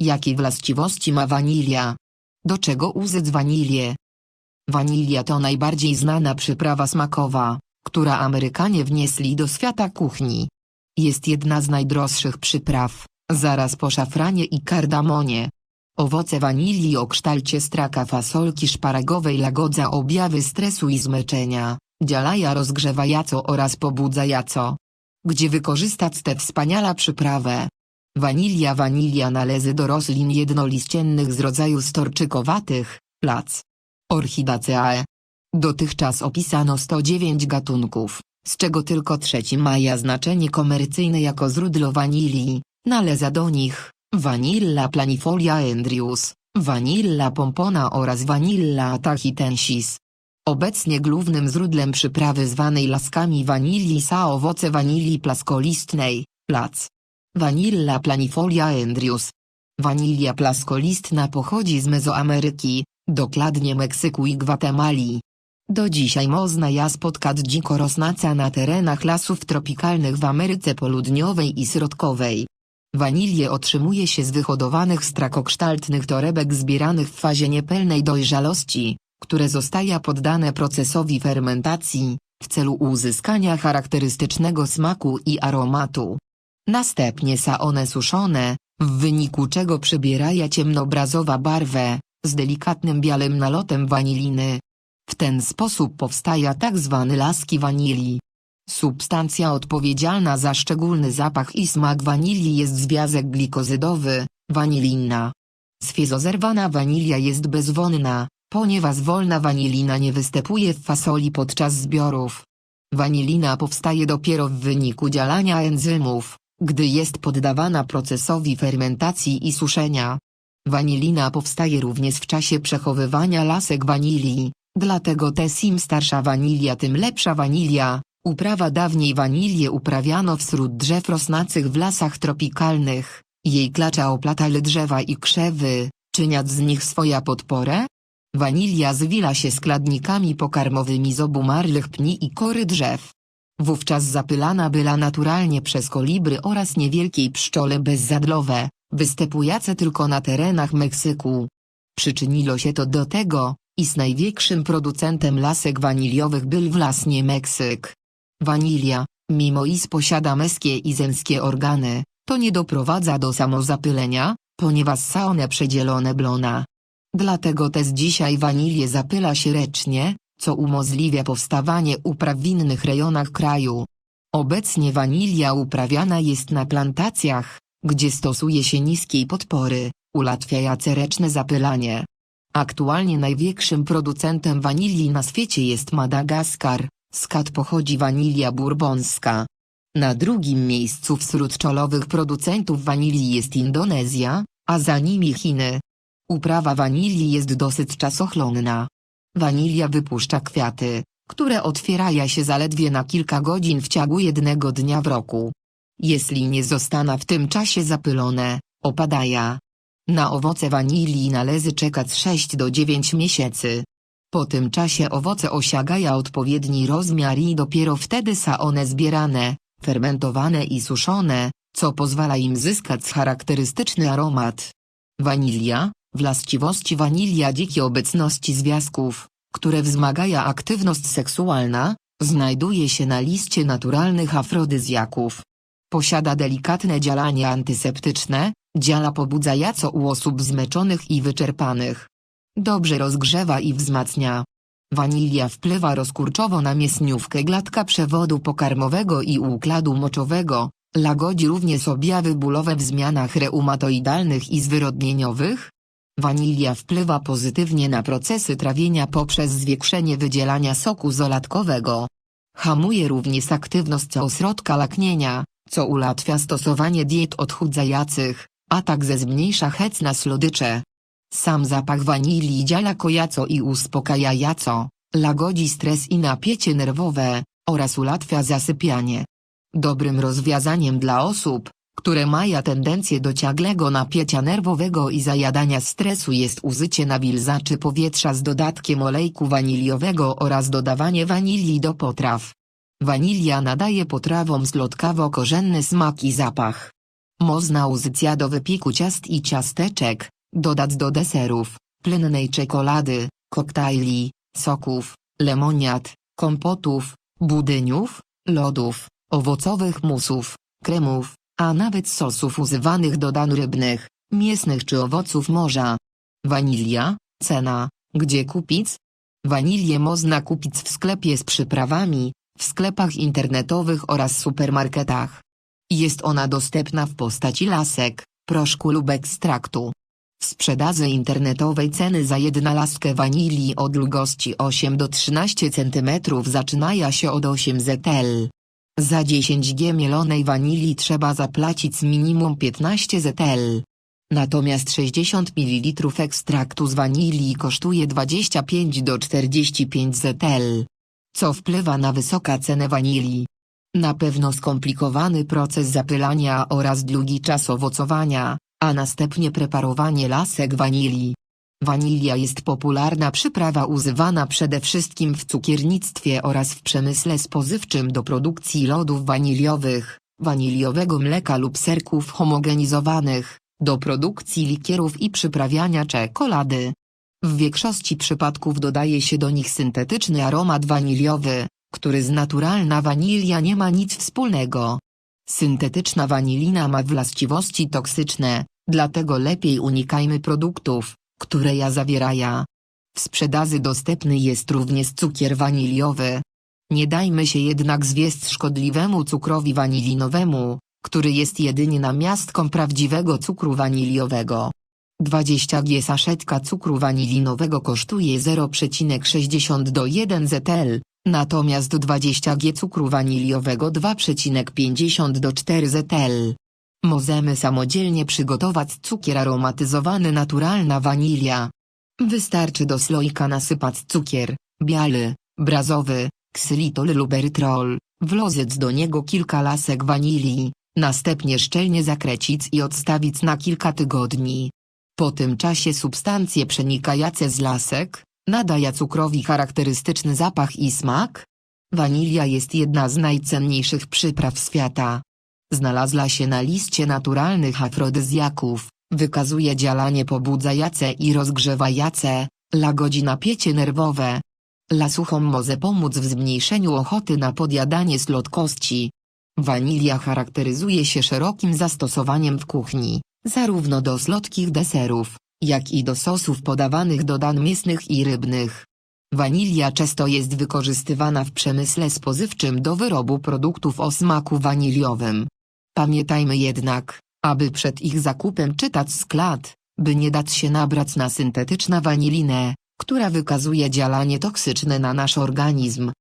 Jakie właściwości ma wanilia? Do czego użyć wanilię? Wanilia to najbardziej znana przyprawa smakowa, która Amerykanie wnieśli do świata kuchni. Jest jedna z najdroższych przypraw, zaraz po szafranie i kardamonie. Owoce wanilii o kształcie straka fasolki szparagowej lagodza objawy stresu i zmęczenia, działaja rozgrzewająco oraz pobudzajaco. Gdzie wykorzystać tę wspaniałą przyprawę? Wanilia Wanilia należy do roślin jednoliściennych z rodzaju storczykowatych, plac. Orchidaceae. Dotychczas opisano 109 gatunków, z czego tylko trzeci maja znaczenie komercyjne jako źródło wanilii, należy do nich Vanilla planifolia Andrews, Vanilla pompona oraz Vanilla tahitensis. Obecnie głównym źródłem przyprawy zwanej laskami wanilii są owoce wanilii plaskolistnej, plac. Vanilla planifolia Andrews. Wanilia plaskolistna pochodzi z Mezoameryki, dokładnie Meksyku i Gwatemali. Do dzisiaj można ja spotkać dziko rosnąca na terenach lasów tropikalnych w Ameryce Południowej i Środkowej. Wanilię otrzymuje się z wyhodowanych strakokształtnych torebek zbieranych w fazie niepełnej dojrzałości, które zostają poddane procesowi fermentacji, w celu uzyskania charakterystycznego smaku i aromatu. Następnie są one suszone, w wyniku czego przybierają ciemnobrazowa barwę, z delikatnym białym nalotem waniliny. W ten sposób powstaje tak zwany laski wanilii. Substancja odpowiedzialna za szczególny zapach i smak wanilii jest związek glikozydowy, wanilina. Sfizozerwana wanilia jest bezwonna, ponieważ wolna wanilina nie występuje w fasoli podczas zbiorów. Wanilina powstaje dopiero w wyniku działania enzymów, gdy jest poddawana procesowi fermentacji i suszenia. Wanilina powstaje również w czasie przechowywania lasek wanilii, dlatego też im starsza wanilia tym lepsza wanilia. Uprawa dawniej wanilię uprawiano wśród drzew rosnących w lasach tropikalnych, jej klacza oplatali drzewa i krzewy, czyniąc z nich swoja podporę? Wanilia zwila się składnikami pokarmowymi z obumarłych pni i kory drzew. Wówczas zapylana była naturalnie przez kolibry oraz niewielkiej pszczole bezzadlowe, występujące tylko na terenach Meksyku. Przyczynilo się to do tego, iż największym producentem lasek waniliowych był właśnie Meksyk. Wanilia, mimo iż posiada męskie i żeńskie organy, to nie doprowadza do samozapylenia, ponieważ są one przedzielone blona. Dlatego też dzisiaj wanilię zapyla się ręcznie, co umożliwia powstawanie upraw w innych rejonach kraju. Obecnie wanilia uprawiana jest na plantacjach, gdzie stosuje się niskiej podpory, ułatwiające ręczne zapylanie. Aktualnie największym producentem wanilii na świecie jest Madagaskar, skąd pochodzi wanilia bourbonska. Na drugim miejscu wśród czołowych producentów wanilii jest Indonezja, a za nimi Chiny. Uprawa wanilii jest dosyć czasochłonna. Wanilia wypuszcza kwiaty, które otwierają się zaledwie na kilka godzin w ciągu jednego dnia w roku. Jeśli nie zostaną w tym czasie zapylone, opadają. Na owoce wanilii należy czekać 6 do 9 miesięcy. Po tym czasie owoce osiągają odpowiedni rozmiar i dopiero wtedy są one zbierane, fermentowane i suszone, co pozwala im zyskać charakterystyczny aromat. Wanilia, właściwości wanilia dzięki obecności związków, które wzmagają aktywność seksualna, znajduje się na liście naturalnych afrodyzjaków. Posiada delikatne działanie antyseptyczne, działa pobudzająco u osób zmęczonych i wyczerpanych. Dobrze rozgrzewa i wzmacnia. Wanilia wpływa rozkurczowo na mięsniówkę gladka przewodu pokarmowego i układu moczowego, lagodzi również objawy bólowe w zmianach reumatoidalnych i zwyrodnieniowych. Wanilia wpływa pozytywnie na procesy trawienia poprzez zwiększenie wydzielania soku zolatkowego. Hamuje również aktywność ośrodka laknienia, co ułatwia stosowanie diet odchudzających, a także zmniejsza hec na słodycze. Sam zapach wanilii działa kojaco i uspokajajaco, lagodzi stres i napięcie nerwowe, oraz ułatwia zasypianie. Dobrym rozwiązaniem dla osób, które mają tendencję do ciągłego napięcia nerwowego i zajadania stresu jest użycie nawilżaczy powietrza z dodatkiem olejku waniliowego oraz dodawanie wanilii do potraw. Wanilia nadaje potrawom słodkawo-korzenny smak i zapach. Można użyć do wypieku ciast i ciasteczek, dodać do deserów, płynnej czekolady, koktajli, soków, lemoniad, kompotów, budyniów, lodów, owocowych musów, kremów, a nawet sosów używanych do dan rybnych, mięsnych czy owoców morza. Wanilia, cena, gdzie kupić? Wanilię można kupić w sklepie z przyprawami, w sklepach internetowych oraz supermarketach. Jest ona dostępna w postaci lasek, proszku lub ekstraktu. W sprzedaży internetowej ceny za jedna laskę wanilii o długości 8 do 13 cm zaczynają się od 8 zl. Za 10 g mielonej wanilii trzeba zapłacić minimum 15 zl. Natomiast 60 ml ekstraktu z wanilii kosztuje 25 do 45 zl. Co wpływa na wysoka cenę wanilii? Na pewno skomplikowany proces zapylania oraz długi czas owocowania, a następnie preparowanie lasek wanilii. Wanilia jest popularna przyprawa używana przede wszystkim w cukiernictwie oraz w przemyśle spożywczym do produkcji lodów waniliowych, waniliowego mleka lub serków homogenizowanych, do produkcji likierów i przyprawiania czekolady. W większości przypadków dodaje się do nich syntetyczny aromat waniliowy, który z naturalna wanilia nie ma nic wspólnego. Syntetyczna wanilina ma właściwości toksyczne, dlatego lepiej unikajmy produktów, które ja zawierają. W sprzedaży dostępny jest również cukier waniliowy. Nie dajmy się jednak zwieść szkodliwemu cukrowi wanilinowemu, który jest jedynie namiastką prawdziwego cukru waniliowego. 20 g saszetka cukru wanilinowego kosztuje 0,60 do 1 zl, natomiast 20 g cukru waniliowego 2,50 do 4 zl. Możemy samodzielnie przygotować cukier aromatyzowany naturalna wanilia. Wystarczy do słoika nasypać cukier, biały, brazowy, ksylitol lub erytrol, wlożyć do niego kilka lasek wanilii, następnie szczelnie zakrecić i odstawić na kilka tygodni. Po tym czasie substancje przenikające z lasek, nadają cukrowi charakterystyczny zapach i smak. Wanilia jest jedna z najcenniejszych przypraw świata. Znalazła się na liście naturalnych afrodyzjaków, wykazuje działanie pobudzające i rozgrzewające, lagodzi napięcie nerwowe. Lasuchom może pomóc w zmniejszeniu ochoty na podjadanie słodkości. Wanilia charakteryzuje się szerokim zastosowaniem w kuchni, zarówno do słodkich deserów, jak i do sosów podawanych do dan mięsnych i rybnych. Wanilia często jest wykorzystywana w przemyśle spożywczym do wyrobu produktów o smaku waniliowym. Pamiętajmy jednak, aby przed ich zakupem czytać skład, by nie dać się nabrać na syntetyczna wanilinę, która wykazuje działanie toksyczne na nasz organizm.